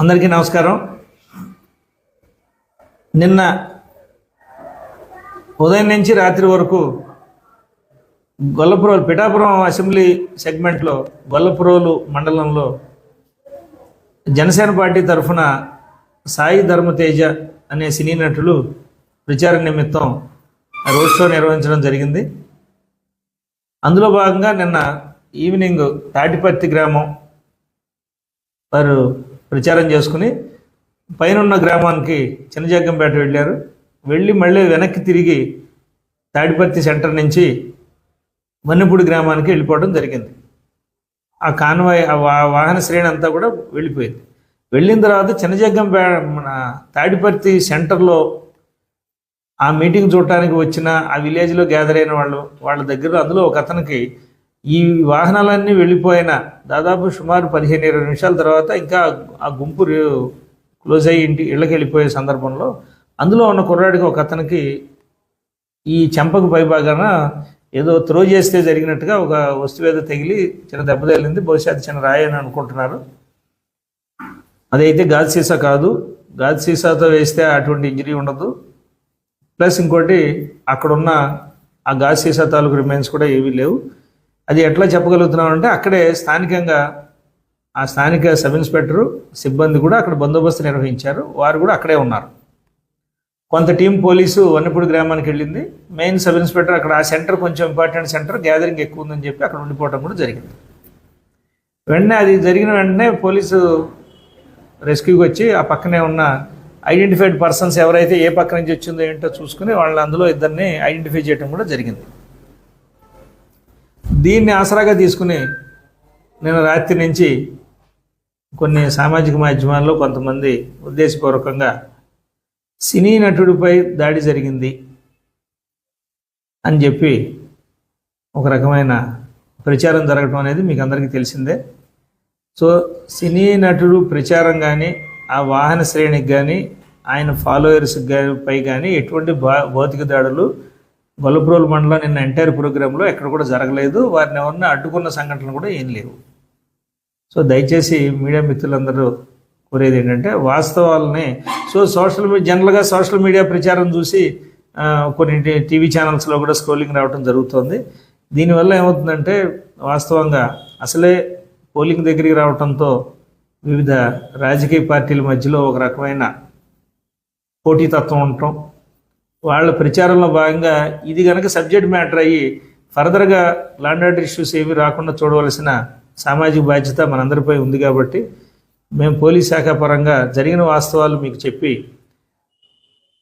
అందరికీ నమస్కారం. నిన్న ఉదయం నుంచి రాత్రి వరకు గొల్లపురోలు పిఠాపురం అసెంబ్లీ సెగ్మెంట్లో గొల్లపురోలు మండలంలో జనసేన పార్టీ తరఫున సాయి ధర్మతేజ అనే సినీ నటులు ప్రచార నిమిత్తం రోడ్ షో నిర్వహించడం జరిగింది. అందులో భాగంగా నిన్న ఈవినింగ్ తాటిపత్తి గ్రామం వారు ప్రచారం చేసుకుని పైనున్న గ్రామానికి చిన్నజగ్గంపేట వెళ్ళారు. వెళ్ళి మళ్ళీ వెనక్కి తిరిగి తాడిపర్తి సెంటర్ నుంచి వన్నెపూడి గ్రామానికి వెళ్ళిపోవడం జరిగింది. ఆ కాన్వాయ్ ఆ వా- వాహన శ్రేణి అంతా కూడా వెళ్ళిపోయింది. వెళ్ళిన తర్వాత చిన్నజగ్గంపేట మన తాడిపర్తి సెంటర్లో ఆ మీటింగ్ చూడటానికి వచ్చిన ఆ విలేజ్లో గ్యాదర్ అయిన వాళ్ళు వాళ్ళ దగ్గర అందులో ఒక అతనికి ఈ వాహనాలన్నీ వెళ్ళిపోయిన దాదాపు సుమారు పదిహేను ఇరవై నిమిషాల తర్వాత ఇంకా ఆ గుంపు క్లోజ్ అయ్యి ఇంటి ఇళ్ళకి వెళ్ళిపోయే సందర్భంలో అందులో ఉన్న కుర్రాడికి ఒక అతనికి ఈ చెంపకు పైభాగాన ఏదో త్రో చేస్తే జరిగినట్టుగా ఒక వస్తువు ఏదో తగిలి చిన్న దెబ్బ తగిలింది. బహుశా అది చిన్న రాయి అని అనుకుంటున్నారు. అదైతే గాజు సీసా కాదు. గాజు సీసాతో వేస్తే అటువంటి ఇంజరీ ఉండదు. ప్లస్ ఇంకోటి అక్కడున్న ఆ గాజు సీసా తాలూకు రిమైన్స్ కూడా ఏవీ లేవు. అది ఎట్లా చెప్పగలుగుతున్నాం అంటే అక్కడే స్థానికంగా ఆ స్థానిక సబ్ ఇన్స్పెక్టరు సిబ్బంది కూడా అక్కడ బందోబస్తు నిర్వహించారు. వారు కూడా అక్కడే ఉన్నారు. కొంత టీం పోలీసు వన్నపూడి గ్రామానికి వెళ్ళింది. మెయిన్ సబ్ ఇన్స్పెక్టర్ అక్కడ ఆ సెంటర్ కొంచెం ఇంపార్టెంట్ సెంటర్ గ్యాదరింగ్ ఎక్కువ ఉందని చెప్పి అక్కడ ఉండిపోవడం కూడా జరిగింది. వెంటనే అది జరిగిన వెంటనే పోలీసు రెస్క్యూకి వచ్చి ఆ పక్కనే ఉన్న ఐడెంటిఫైడ్ పర్సన్స్ ఎవరైతే ఏ పక్క నుంచి వచ్చిందో ఏంటో చూసుకుని వాళ్ళని అందులో ఇద్దరిని ఐడెంటిఫై చేయడం కూడా జరిగింది. దీన్ని ఆసరాగా తీసుకుని నేను రాత్రి నుంచి కొన్ని సామాజిక మాధ్యమాల్లో కొంతమంది ఉద్దేశపూర్వకంగా సినీ నటుడిపై దాడి జరిగింది అని చెప్పి ఒక రకమైన ప్రచారం జరగటం అనేది మీకు అందరికీ తెలిసిందే. సో సినీ నటుడు ప్రచారం కానీ ఆ వాహన శ్రేణికి కానీ ఆయన ఫాలోయర్స్ పై కానీ ఎటువంటి భా భౌతిక దాడులు గొల్లప్రోలు మండలం నిన్న ఎంటైర్ ప్రోగ్రాంలో ఎక్కడ కూడా జరగలేదు. వారిని ఎవరిని అడ్డుకున్న సంఘటనలు కూడా ఏం లేవు. సో దయచేసి మీడియా మిత్రులందరూ కోరేది ఏంటంటే వాస్తవాలని సో సోషల్ మీడియా జనరల్గా సోషల్ మీడియా ప్రచారం చూసి కొన్ని టీవీ ఛానల్స్లో కూడా స్క్రోలింగ్ రావడం జరుగుతుంది. దీనివల్ల ఏమవుతుందంటే వాస్తవంగా అసలే పోలింగ్ దగ్గరికి రావడంతో వివిధ రాజకీయ పార్టీల మధ్యలో ఒక రకమైన పోటీతత్వం ఉండటం వాళ్ళ ప్రచారంలో భాగంగా ఇది కనుక సబ్జెక్ట్ మ్యాటర్ అయ్యి ఫర్దర్గా ల్యాండ్ ఆర్డర్ ఇష్యూస్ ఏవి రాకుండా చూడవలసిన సామాజిక బాధ్యత మనందరిపై ఉంది కాబట్టి మేము పోలీస్ శాఖ పరంగా జరిగిన వాస్తవాలు మీకు చెప్పి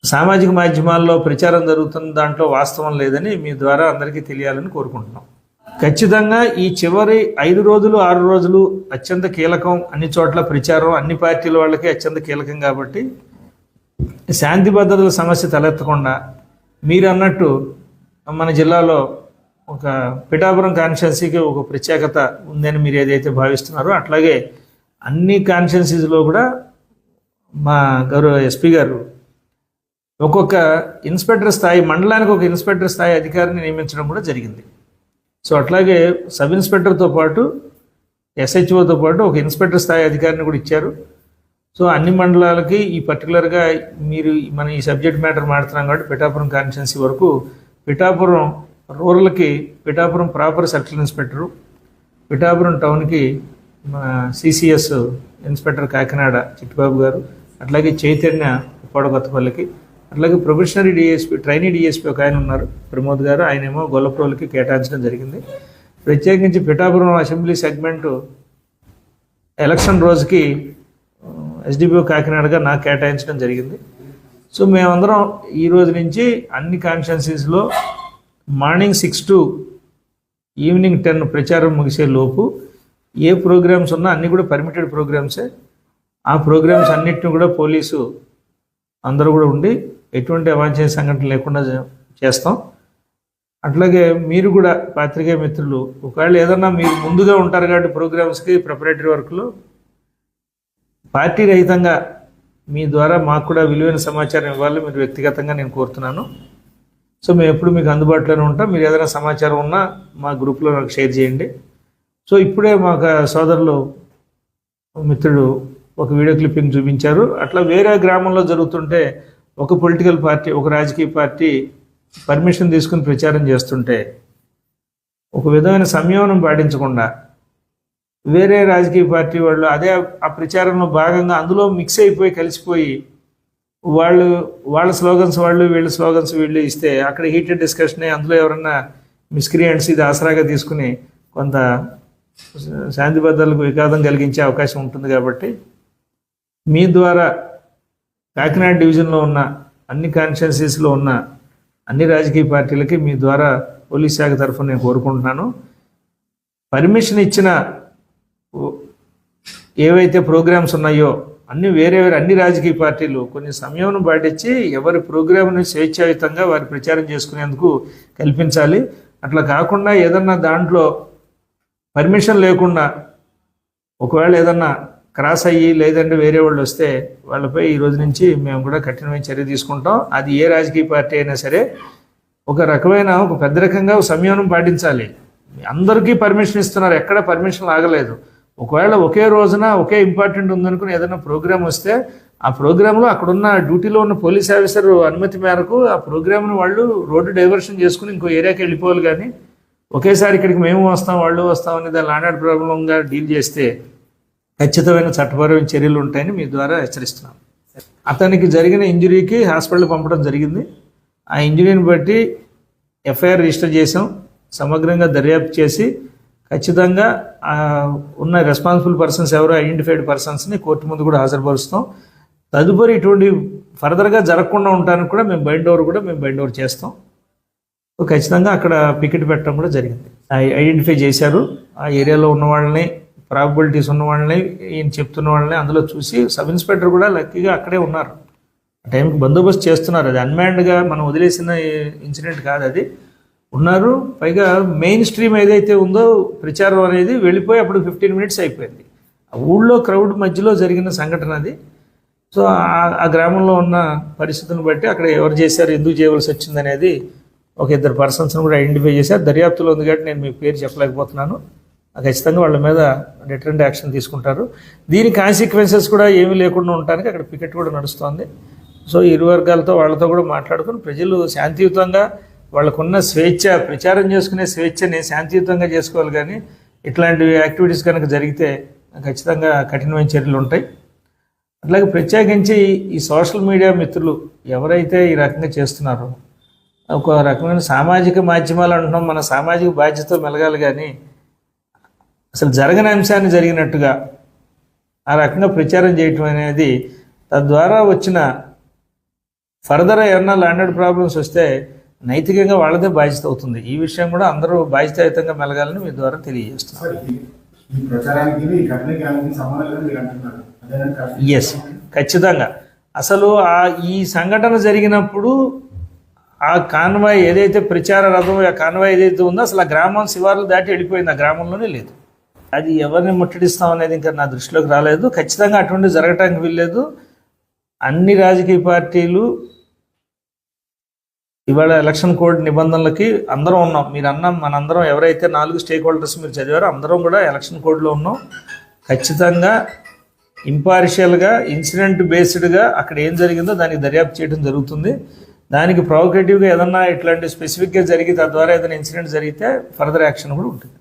సామాజిక మాధ్యమాల్లో ప్రచారం జరుగుతున్న దాంట్లో వాస్తవం లేదని మీ ద్వారా అందరికీ తెలియాలని కోరుకుంటున్నాం. ఖచ్చితంగా ఈ చివరి ఐదు రోజులు ఆరు రోజులు అత్యంత కీలకం అన్ని చోట్ల ప్రచారం అన్ని పార్టీల వాళ్ళకి అత్యంత కీలకం కాబట్టి శాంతి భద్రతల సమస్య తలెత్తకుండా మీరు అన్నట్టు మన జిల్లాలో ఒక పిఠాపురం కాన్స్టిట్యున్సీకి ఒక ప్రత్యేకత ఉందని మీరు ఏదైతే భావిస్తున్నారో అట్లాగే అన్ని కాన్స్టిట్యున్సీస్లో కూడా మా గౌరవ ఎస్పీ గారు ఒక్కొక్క ఇన్స్పెక్టర్ స్థాయి మండలానికి ఒక ఇన్స్పెక్టర్ స్థాయి అధికారిని నియమించడం కూడా జరిగింది. సో అట్లాగే సబ్ ఇన్స్పెక్టర్తో పాటు ఎస్హెచ్ఓతో పాటు ఒక ఇన్స్పెక్టర్ స్థాయి అధికారిని కూడా ఇచ్చారు. సో అన్ని మండలాలకి ఈ పర్టికులర్గా మీరు మన ఈ సబ్జెక్ట్ మ్యాటర్ మాడుతున్నాం కాబట్టి పిఠాపురం కాన్స్టిట్యున్సీ వరకు Pithapuram రూరల్కి Pithapuram proper circle inspector Pithapuram టౌన్కి మన సిసిఎస్ ఇన్స్పెక్టర్ కాకినాడ చిట్టుబాబు గారు అట్లాగే చైతన్య ఉప్పాడ కొత్తపల్లికి అట్లాగే ప్రొఫెషనరీ డిఎస్పీ ట్రైనీ డిఎస్పీ ఒక ఆయన ఉన్నారు ప్రమోద్ గారు. ఆయనేమో గొల్లప్రోలకి కేటాయించడం జరిగింది. ప్రత్యేకించి పిఠాపురం అసెంబ్లీ సెగ్మెంటు ఎలక్షన్ రోజుకి ఎస్డిపిఓ కాకినాడగా నాకు కేటాయించడం జరిగింది. సో మేమందరం ఈ రోజు నుంచి అన్ని కాన్స్టిట్యున్సీస్లో morning six to evening ten ప్రచారం ముగిసే లోపు ఏ ప్రోగ్రామ్స్ ఉన్నా అన్నీ కూడా పర్మిటెడ్ ప్రోగ్రామ్సే ఆ ప్రోగ్రామ్స్ అన్నిటిని కూడా పోలీసు అందరూ కూడా ఉండి ఎటువంటి అవాంఛనీయ సంఘటన లేకుండా చేస్తాం. అట్లాగే మీరు కూడా పాత్రికేయ మిత్రులు ఒకవేళ ఏదన్నా మీరు ముందుగా ఉంటారు కాబట్టి ప్రోగ్రామ్స్కి ప్రిపరేటరీ వర్క్లో పార్టీ రహితంగా మీ ద్వారా మాకు కూడా విలువైన సమాచారం ఇవ్వాలి మీరు వ్యక్తిగతంగా నేను కోరుతున్నాను. సో మేము ఎప్పుడు మీకు అందుబాటులోనే ఉంటాం. మీరు ఏదైనా సమాచారం ఉన్నా మా గ్రూప్లో నాకు షేర్ చేయండి. సో ఇప్పుడే మా సోదరులు మిత్రుడు ఒక వీడియో క్లిప్పింగ్ చూపించారు. అట్లా వేరే గ్రామంలో జరుగుతుంటే ఒక పొలిటికల్ పార్టీ ఒక రాజకీయ పార్టీ పర్మిషన్ తీసుకుని ప్రచారం చేస్తుంటే ఒక విధమైన సంయమనం పాటించకుండా వేరే రాజకీయ పార్టీ వాళ్ళు అదే ఆ ప్రచారంలో భాగంగా అందులో మిక్స్ అయిపోయి కలిసిపోయి వాళ్ళు వాళ్ళ స్లోగన్స్ వాళ్ళు వీళ్ళ స్లోగన్స్ వీళ్ళు ఇస్తే అక్కడ హీటెడ్ డిస్కషన్ అందులో ఎవరన్నా మిస్క్రియంట్స్ ఇది ఆసరాగా తీసుకుని కొంత శాంతి భద్రతలకు విఘాతం కలిగించే అవకాశం ఉంటుంది కాబట్టి మీ ద్వారా కాకినాడ డివిజన్లో ఉన్న అన్ని కాన్స్టిట్యున్సీస్లో ఉన్న అన్ని రాజకీయ పార్టీలకి మీ ద్వారా పోలీస్ శాఖ తరఫున నేను కోరుకుంటున్నాను. పర్మిషన్ ఇచ్చిన ఏవైతే ప్రోగ్రామ్స్ ఉన్నాయో అన్ని వేరే వేరే అన్ని రాజకీయ పార్టీలు కొన్ని సమయం పాటించి ఎవరి ప్రోగ్రామ్ని స్వేచ్ఛాయుతంగా వారి ప్రచారం చేసుకునేందుకు కల్పించాలి. అట్లా కాకుండా ఏదన్నా దాంట్లో పర్మిషన్ లేకుండా ఒకవేళ ఏదన్నా క్రాస్ అయ్యి లేదంటే వేరే వాళ్ళు వస్తే వాళ్ళపై ఈ రోజు నుంచి మేము కూడా కఠినమైన చర్య తీసుకుంటాం. అది ఏ రాజకీయ పార్టీ అయినా సరే ఒక రకమైన ఒక పెద్ద రకంగా సంయమనం పాటించాలి. అందరికీ పర్మిషన్ ఇస్తున్నారు. ఎక్కడ పర్మిషన్ ఆగలేదు ఒకవేళ ఒకే రోజున ఒకే ఇంపార్టెంట్ ఉందనుకుని ఏదైనా ప్రోగ్రామ్ వస్తే ఆ ప్రోగ్రాంలో అక్కడున్న డ్యూటీలో ఉన్న పోలీస్ ఆఫీసర్ అనుమతి మేరకు ఆ ప్రోగ్రామ్ను వాళ్ళు రోడ్డు డైవర్షన్ చేసుకుని ఇంకో ఏరియాకి వెళ్ళిపోవాలి కానీ ఒకేసారి ఇక్కడికి మేము వస్తాం వాళ్ళు వస్తాం అని ల్యాండ్ లాండ్ ప్రాబ్లంగా డీల్ చేస్తే ఖచ్చితమైన చట్టపరమైన చర్యలు ఉంటాయని మీ ద్వారా హెచ్చరిస్తున్నాం. అతనికి జరిగిన ఇంజురీకి హాస్పిటల్ పంపడం జరిగింది. ఆ ఇంజురీని బట్టి ఎఫ్ఐఆర్ రిజిస్టర్ చేసాం సమగ్రంగా దర్యాప్తు చేసి ఖచ్చితంగా ఉన్న రెస్పాన్సిబుల్ పర్సన్స్ ఎవరో ఐడెంటిఫైడ్ పర్సన్స్ని కోర్టు ముందు కూడా హాజరుపరుస్తాం. తదుపరి ఇటువంటి ఫర్దర్గా జరగకుండా ఉండడానికి కూడా మేము బైండ్ ఓవర్ కూడా మేము బైండ్ ఓవర్ చేస్తాం. ఖచ్చితంగా అక్కడ పికెట్ పెట్టడం కూడా జరిగింది. ఐడెంటిఫై చేశారు. ఆ ఏరియాలో ఉన్న వాళ్ళని ప్రాబిలిటీస్ ఉన్న వాళ్ళని ఈయన చెప్తున్న వాళ్ళని అందులో చూసి సబ్ ఇన్స్పెక్టర్ కూడా లక్కీగా అక్కడే ఉన్నారు. ఆ టైంకి బందోబస్తు చేస్తున్నారు. అది అన్మాండ్గా మనం వదిలేసిన ఇన్సిడెంట్ కాదు అది. ఉన్నారు. పైగా మెయిన్ స్ట్రీమ్ ఏదైతే ఉందో ప్రచారం అనేది వెళ్ళిపోయి అప్పుడు ఫిఫ్టీన్ మినిట్స్ అయిపోయింది. ఆ ఊళ్ళో క్రౌడ్ మధ్యలో జరిగిన సంఘటన అది. సో ఆ- గ్రామంలో ఉన్న పరిస్థితులను బట్టి అక్కడ ఎవరు చేశారు ఎందుకు చేయవలసి వచ్చింది అనేది ఒక ఇద్దరు పర్సన్స్ని కూడా ఐడెంటిఫై చేశారు. దర్యాప్తులో ఉంది కాబట్టి నేను మీ పేరు చెప్పలేకపోతున్నాను. ఆ ఖచ్చితంగా వాళ్ళ మీద డిటరెంట్ యాక్షన్ తీసుకుంటారు. దీని కాన్సిక్వెన్సెస్ కూడా ఏమీ లేకుండా ఉండటానికి అక్కడ పికెట్ కూడా నడుస్తోంది. సో ఇరు వర్గాలతో వాళ్ళతో కూడా మాట్లాడుకుని ప్రజలు శాంతియుతంగా వాళ్ళకున్న స్వేచ్ఛ ప్రచారం చేసుకునే స్వేచ్ఛని శాంతియుతంగా చేసుకోవాలి కానీ ఇట్లాంటి యాక్టివిటీస్ కనుక జరిగితే ఖచ్చితంగా కఠినమైన చర్యలు ఉంటాయి. అట్లాగే ప్రత్యేకించి ఈ సోషల్ మీడియా మిత్రులు ఎవరైతే ఈ రకంగా చేస్తున్నారో ఒక రకమైన సామాజిక మాధ్యమాలు అంటున్నాం మన సామాజిక బాధ్యత మెలగాలి కానీ అసలు జరగని అంశాన్ని జరిగినట్టుగా ఆ రకంగా ప్రచారం చేయటం అనేది తద్వారా వచ్చిన ఫర్దర్ ఏమన్నా ల్యాండెడ్ ప్రాబ్లమ్స్ వస్తే నైతికంగా వాళ్ళదే బాధ్యత అవుతుంది. ఈ విషయం కూడా అందరూ బాధ్యతాయుతంగా మెలగాలని మీ ద్వారా తెలియజేస్తున్నాం సార్ ఈ- ఈ ప్రచారానికి ఈ ఘటనకి ఆయనకి సంబంధం లేదని మీరు అంటున్నారు. అదేనంటే కరెక్ట్. ఎస్ ఖచ్చితంగా. అసలు ఆ ఈ సంఘటన జరిగినప్పుడు ఆ కాన్వాయ్ ఏదైతే ప్రచార రథం ఆ కాన్వాయ్ ఏదైతే ఉందో అసలు ఆ గ్రామం శివార్లు దాటి వెళ్ళిపోయింది. ఆ గ్రామంలోనే లేదు. అది ఎవరిని ముట్టడిస్తాం అనేది ఇంకా నా దృష్టిలోకి రాలేదు. ఖచ్చితంగా అటువంటి జరగటానికి వీల్లేదు. అన్ని రాజకీయ పార్టీలు ఇవాళ ఎలక్షన్ కోడ్ నిబంధనలకి అందరం ఉన్నాం. మీరు అన్నాం మనందరం ఎవరైతే నాలుగు స్టేక్ హోల్డర్స్ మీరు చదివారో అందరం కూడా ఎలక్షన్ కోడ్లో ఉన్నాం. ఖచ్చితంగా ఇంపార్షియల్గా ఇన్సిడెంట్ బేస్డ్గా అక్కడ ఏం జరిగిందో దానికి దర్యాప్తు చేయడం జరుగుతుంది. దానికి ప్రొవకేటివ్గా ఏదన్నా ఇట్లాంటి స్పెసిఫిక్గా జరిగి తద్వారా ఏదైనా ఇన్సిడెంట్ జరిగితే ఫర్దర్ యాక్షన్ కూడా ఉంటుంది.